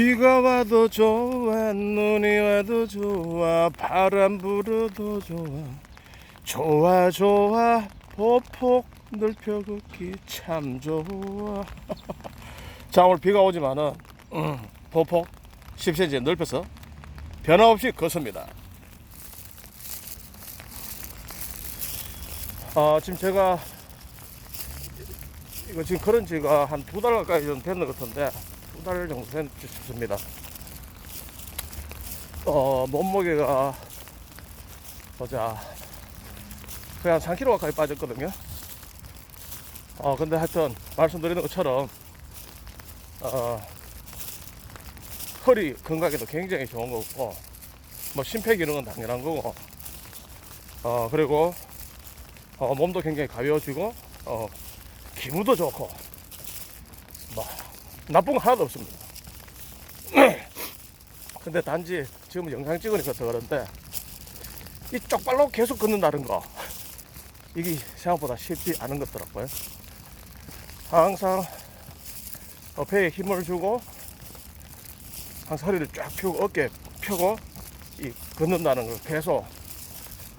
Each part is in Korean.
비가 와도 좋아 눈이 와도 좋아 바람 불어도 좋아. 좋아 좋아 보폭 넓혀 걷기 참 좋아. 자 오늘 비가 오지만은 음, 보폭 10cm 넓혀서 변함없이 걷습니다. 아 지금 제가 이거 지금 걸은 지가 한 두 달 가까이 좀 됐는 것 같은데 두 달 정도 됐습니다. 어, 몸무게가 보자. 거의 한 3kg 가까이 빠졌거든요. 어, 근데 하여튼 말씀드리는 것처럼 어, 허리 건강에도 굉장히 좋은 거고 뭐 심폐 기능은 당연한 거고 어, 그리고 어, 몸도 굉장히 가벼워지고 어, 기분도 좋고 뭐 나쁜 거 하나도 없습니다. 근데 단지 지금 영상 찍으니까 더 그런데 이 쪽발로 계속 걷는다는 거 이게 생각보다 쉽지 않은 것더라고요. 항상 어, 배에 힘을 주고 항상 허리를 쫙 펴고 어깨 펴고 이 걷는다는 걸 계속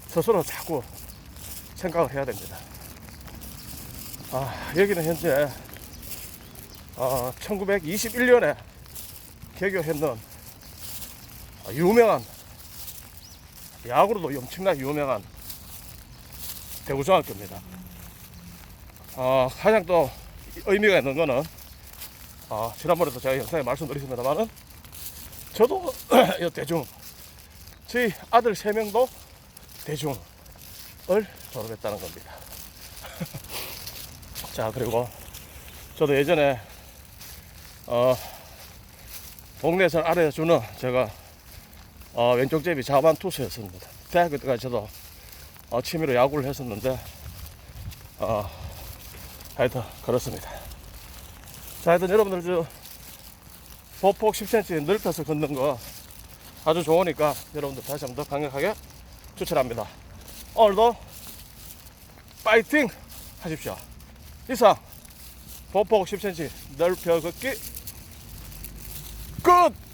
스스로 자꾸 생각을 해야 됩니다. 아, 여기는 현재 어, 1921년에 개교했는 아, 유명한 야구로도 엄청나게 유명한 대구중학교입니다. 어, 가장 또 의미가 있는 거는 어, 지난번에도 제가 영상에 말씀드렸습니다만은 저도 이 대중 저희 아들 세 명도 대중을 졸업했다는 겁니다. 자 그리고 저도 예전에 어 동네에서 알아주는 제가 어 왼쪽 제비 자반 투수였습니다. 대학교 때까지 저도 어 취미로 야구를 했었는데 어 하여튼 그렇습니다. 자 하여튼 여러분들 저 보폭 10cm 넓혀서 걷는 거 아주 좋으니까 여러분들 다시 한번 더 강력하게 추천합니다. 오늘도 파이팅 하십시오. 이상 보폭 10cm 넓혀 걷기 good